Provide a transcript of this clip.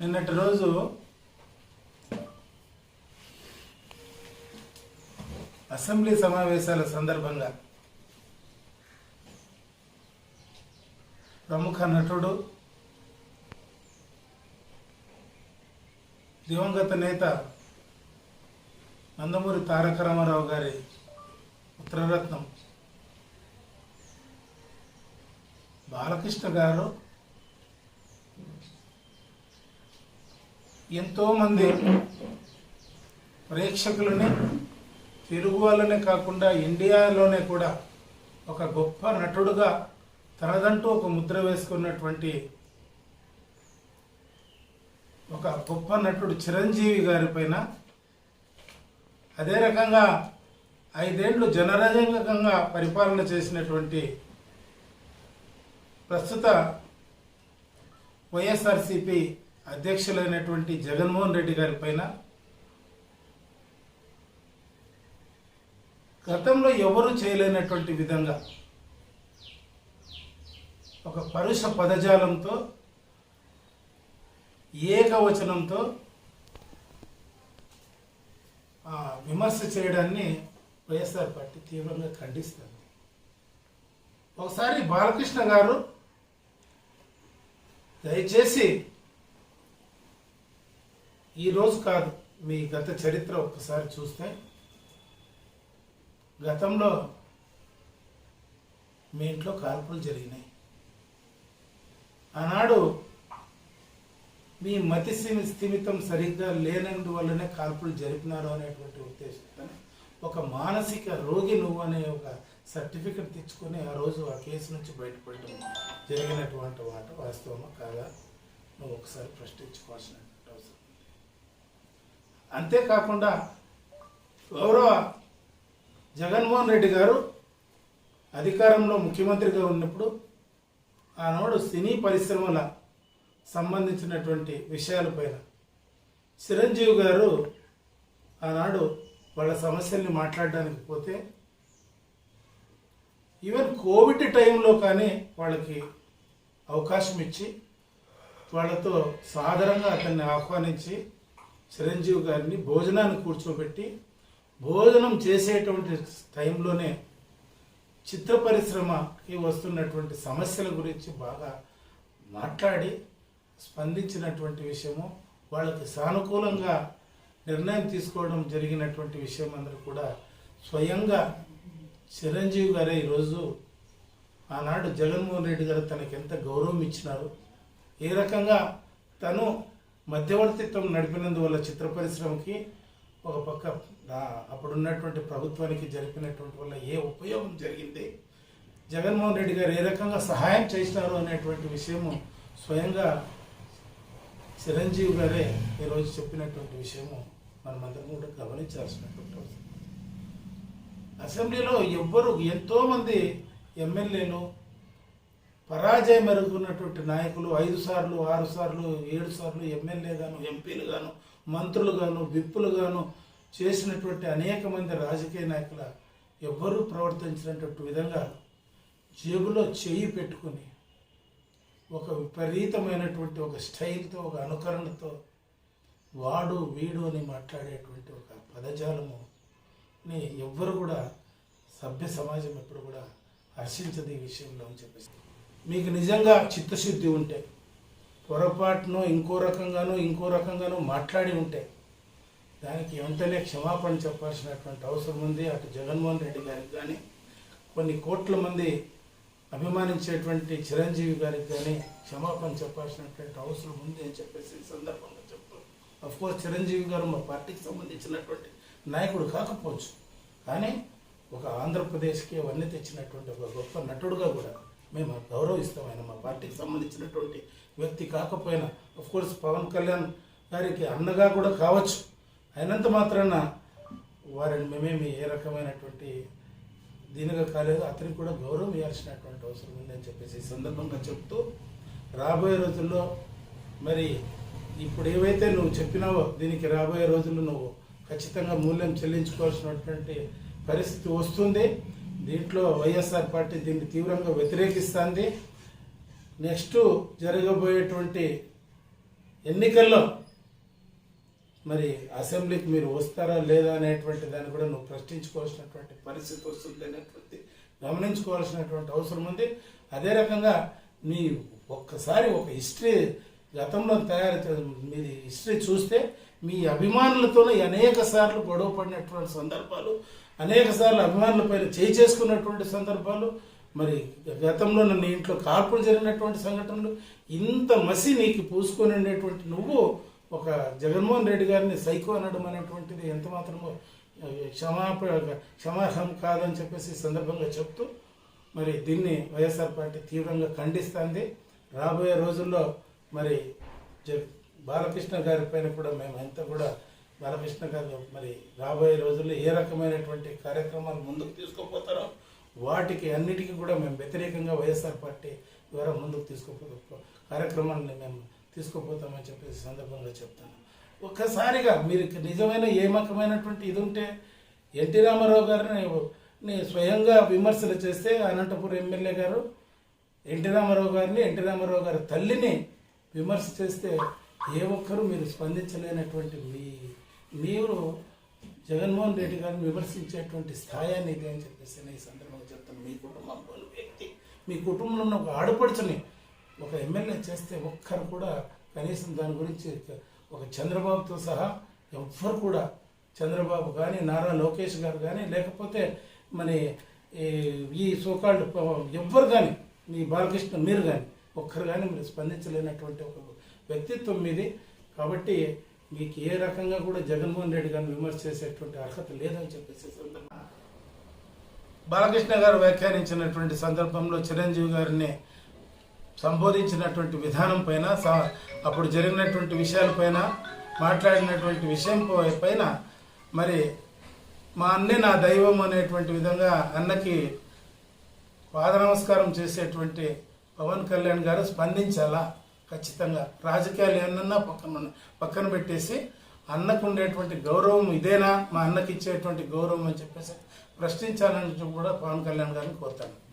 నిన్నటి రోజు అసెంబ్లీ సమావేశాల సందర్భంగా ప్రముఖ నటుడు దివంగత నేత నందమూరి తారక రామారావు గారి ఉత్తరరత్నం బాలకృష్ణ గారు ఎంతోమంది ప్రేక్షకులని తెలుగు వాళ్ళనే కాకుండా ఇండియాలోనే కూడా ఒక గొప్ప నటుడుగా తనదంటూ ఒక ముద్ర వేసుకున్నటువంటి ఒక గొప్ప నటుడు చిరంజీవి గారి పైన అదే రకంగా ఐదేళ్ళు జనరంజకంగా పరిపాలన చేసినటువంటి ప్రస్తుత వైఎస్ఆర్సిపి అధ్యక్షులైనటువంటి జగన్మోహన్ రెడ్డి గారి పైన గతంలో ఎవరు చేయలేనటువంటి విధంగా ఒక పరుష పదజాలంతో ఏకవచనంతో ఆ, విమర్శ చేయడాన్ని వైఎస్ఆర్ పార్టీ తీవ్రంగా ఖండిస్తుంది. ఒకసారి బాలకృష్ణ గారు దయచేసి ఈరోజు కాదు మీ గత చరిత్ర ఒక్కసారి చూస్తే. గతంలో మీ ఇంట్లో కాల్పులు జరిగినాయి. ఆనాడు మీ మతి స్థిమితం సరిగ్గా లేనందువల్లనే కాల్పులు జరిపినారు అనేటువంటి ఉద్దేశంతో ఒక మానసిక రోగి నువ్వు అనే ఒక సర్టిఫికెట్ తెచ్చుకొని ఆ రోజు ఆ కేసు నుంచి బయటపడటం జరిగినటువంటి వాట వాస్తవమా కాదా? నువ్వు ఒకసారి ప్రశ్నించుకోవాల్సినట్టు అంతేకాకుండా గౌరవ జగన్మోహన్ రెడ్డి గారు అధికారంలో ముఖ్యమంత్రిగా ఉన్నప్పుడు ఆనాడు సినీ పరిశ్రమల సంబంధించినటువంటి విషయాలపైన చిరంజీవి గారు ఆనాడు వాళ్ళ సమస్యల్ని మాట్లాడడానికి పోతే ఈవెన్ కోవిడ్ టైంలో కానీ వాళ్ళకి అవకాశం ఇచ్చి వాళ్ళతో సాధారణంగా అతన్ని ఆహ్వానించి చిరంజీవి గారిని భోజనాన్ని కూర్చోబెట్టి భోజనం చేసేటువంటి టైంలోనే చిత్ర పరిశ్రమకి వస్తున్నటువంటి సమస్యల గురించి బాగా మాట్లాడి స్పందించినటువంటి విషయము వాళ్ళకి సానుకూలంగా నిర్ణయం తీసుకోవడం జరిగినటువంటి విషయం అందరూ కూడా స్వయంగా చిరంజీవి గారే ఈరోజు ఆనాడు జగన్మోహన్ రెడ్డి గారు తనకి ఎంత గౌరవం ఇచ్చినారు. ఏ రకంగా తను మధ్యవర్తిత్వం నడిపినందువల్ల చిత్ర పరిశ్రమకి ఒక పక్క అప్పుడున్నటువంటి ప్రభుత్వానికి జరిపినటువంటి వల్ల ఏ ఉపయోగం జరిగింది? జగన్మోహన్ రెడ్డి గారు ఏ రకంగా సహాయం చేసినారు అనేటువంటి విషయము స్వయంగా చిరంజీవి గారే ఈరోజు చెప్పినటువంటి విషయము మనమందరం కూడా గమనించాల్సినటువంటి అవసరం. అసెంబ్లీలో ఎవ్వరు ఎంతోమంది ఎమ్మెల్యేలు పరాజయం ఎరుగుతున్నటువంటి నాయకులు ఐదు సార్లు ఆరు సార్లు ఏడు సార్లు ఎమ్మెల్యే గాను ఎంపీలు గాను మంత్రులు గాను విప్పులు గాను చేసినటువంటి అనేక మంది రాజకీయ నాయకుల ఎవ్వరూ ప్రవర్తించినటువంటి విధంగా జేబులో చేయి పెట్టుకుని ఒక విపరీతమైనటువంటి ఒక స్టైల్తో ఒక అనుకరణతో వాడు వీడు అని మాట్లాడేటువంటి ఒక పదజాలము ని ఎవ్వరు కూడా సభ్య సమాజం ఎప్పుడు కూడా హర్షించదు ఈ విషయంలో అని చెప్పేసి. మీకు నిజంగా చిత్తశుద్ధి ఉంటే పొరపాటును ఇంకో రకంగాను ఇంకో రకంగాను మాట్లాడి ఉంటే దానికి వెంటనే క్షమాపణ చెప్పాల్సినటువంటి అవసరం ఉంది. అటు జగన్మోహన్ రెడ్డి గారికి కానీ కొన్ని కోట్ల మంది అభిమానించేటువంటి చిరంజీవి గారికి కానీ క్షమాపణ చెప్పాల్సినటువంటి అవసరం ఉంది అని చెప్పేసి ఈ సందర్భంగా చెప్తాను అఫ్కోర్స్ చిరంజీవి గారు మా పార్టీకి సంబంధించినటువంటి నాయకుడు కాకపోవచ్చు. కానీ ఒక ఆంధ్రప్రదేశ్కి అవన్నీ తెచ్చినటువంటి ఒక గొప్ప నటుడుగా కూడా మేము గౌరవిస్తాం ఆయన మా పార్టీకి సంబంధించినటువంటి వ్యక్తి కాకపోయినా అఫ్ కోర్స్ పవన్ కళ్యాణ్ గారికి అన్నగా కూడా కావచ్చు. అయినంత మాత్రాన వారిని మేమేమి ఏ రకమైనటువంటి దీనిగా కాలేదు. అతనికి కూడా గౌరవం ఇవ్వాల్సినటువంటి అవసరం ఉందని చెప్పేసి ఈ సందర్భంగా చెప్తూ రాబోయే రోజుల్లో మరి ఇప్పుడు ఏవైతే నువ్వు చెప్పినావో దీనికి రాబోయే రోజుల్లో నువ్వు ఖచ్చితంగా మూల్యం చెల్లించుకోవాల్సినటువంటి పరిస్థితి వస్తుంది. దీంట్లో వైఎస్ఆర్ పార్టీ దీన్ని తీవ్రంగా వ్యతిరేకిస్తుంది. నెక్స్ట్ జరగబోయేటువంటి ఎన్నికల్లో మరి అసెంబ్లీకి మీరు వస్తారా లేదా అనేటువంటి దాన్ని కూడా నువ్వు ప్రశ్నించుకోవాల్సినటువంటి పరిస్థితి వస్తుంది అనేటువంటి గమనించుకోవాల్సినటువంటి అవసరం ఉంది. అదే రకంగా మీ ఒక్కసారి ఒక హిస్టరీ గతంలో తయారు చే- మీది హిస్టరీ చూస్తే మీ అభిమానులతోనే అనేక సార్లు గొడవ పడినటువంటి సందర్భాలు అనేక సార్లు అభిమానుల పైన చేయి చేసుకున్నటువంటి సందర్భాలు మరి గతంలో నన్ను ఇంట్లో కార్పులు జరిగినటువంటి సంఘటనలు ఇంత మసి నీకు పూసుకొని ఉండేటువంటి నువ్వు ఒక జగన్మోహన్ రెడ్డి గారిని సైకో అనడం అనేటువంటిది ఎంత మాత్రమో క్షమాప క్షమార్హం కాదని చెప్పేసి సందర్భంగా చెప్తూ మరి దీన్ని వైఎస్ఆర్ పార్టీ తీవ్రంగా ఖండిస్తుంది. రాబోయే రోజుల్లో మరి జ- బాలకృష్ణ గారి పైన కూడా మేము ఎంత కూడా బాలకృష్ణ గారు మరి రాబోయే రోజుల్లో ఏ రకమైనటువంటి కార్యక్రమాలు ముందుకు తీసుకుపోతారో వాటికి అన్నిటికీ కూడా మేము వ్యతిరేకంగా వైఎస్ఆర్ పార్టీ ద్వారా ముందుకు తీసుకుపో కార్యక్రమాలను మేము తీసుకుపోతామని చెప్పేసి సందర్భంగా చెప్తాను ఒక్కసారిగా మీరు నిజమైన ఏ రకమైనటువంటి ఇది ఉంటే ఎన్టీ రామారావు గారిని స్వయంగా విమర్శలు చేస్తే అనంతపురం ఎమ్మెల్యే గారు ఎన్టీ రామారావు గారిని ఎన్టీ రామారావు గారి తల్లిని విమర్శ చేస్తే ఏ ఒక్కరూ మీరు స్పందించలేనటువంటి మీ మీరు జగన్మోహన్ రెడ్డి గారిని విమర్శించేటువంటి స్థాయాన్ని అనేది అని చెప్పేసి నేను ఈ సందర్భంగా చెప్తాను. మీ కుటుంబంలో వ్యక్తి. మీ కుటుంబంలో ఉన్న ఒక ఆడపడుచుని ఒక ఎమ్మెల్యే చేస్తే ఒక్కరు కూడా కనీసం దాని గురించి ఒక చంద్రబాబుతో సహా ఎవ్వరు కూడా చంద్రబాబు కానీ నారా లోకేష్ గారు కానీ లేకపోతే మన ఈ- ఈ ఎవ్వరు కానీ మీ బాలకృష్ణ మీరు కానీ ఒక్కరు కానీ మీరు స్పందించలేనటువంటి ఒక వ్యక్తిత్వం మీది కాబట్టి మీకు ఏ రకంగా కూడా జగన్మోహన్ రెడ్డి గారిని విమర్శ చేసేటువంటి అర్హత లేదని చెప్పేసి బాలకృష్ణ గారు వ్యాఖ్యానించినటువంటి సందర్భంలో చిరంజీవి గారిని సంబోధించినటువంటి విధానం పైన స- అప్పుడు జరిగినటువంటి విషయాలపైన మాట్లాడినటువంటి విషయం పైన మరి మా అన్నే నా దైవం అనేటువంటి విధంగా అన్నకి పాద నమస్కారం చేసేటువంటి పవన్ కళ్యాణ్ గారు స్పందించాలా? ఖచ్చితంగా. రాజకీయాలు ఏమన్నా పక్కన పక్కన పెట్టేసి అన్నకు ఉండేటువంటి గౌరవం ఇదేనా? మా అన్నకి ఇచ్చేటువంటి గౌరవం అని చెప్పేసి ప్రశ్నించాలని కూడా పవన్ కళ్యాణ్ గారిని కోరుతాను.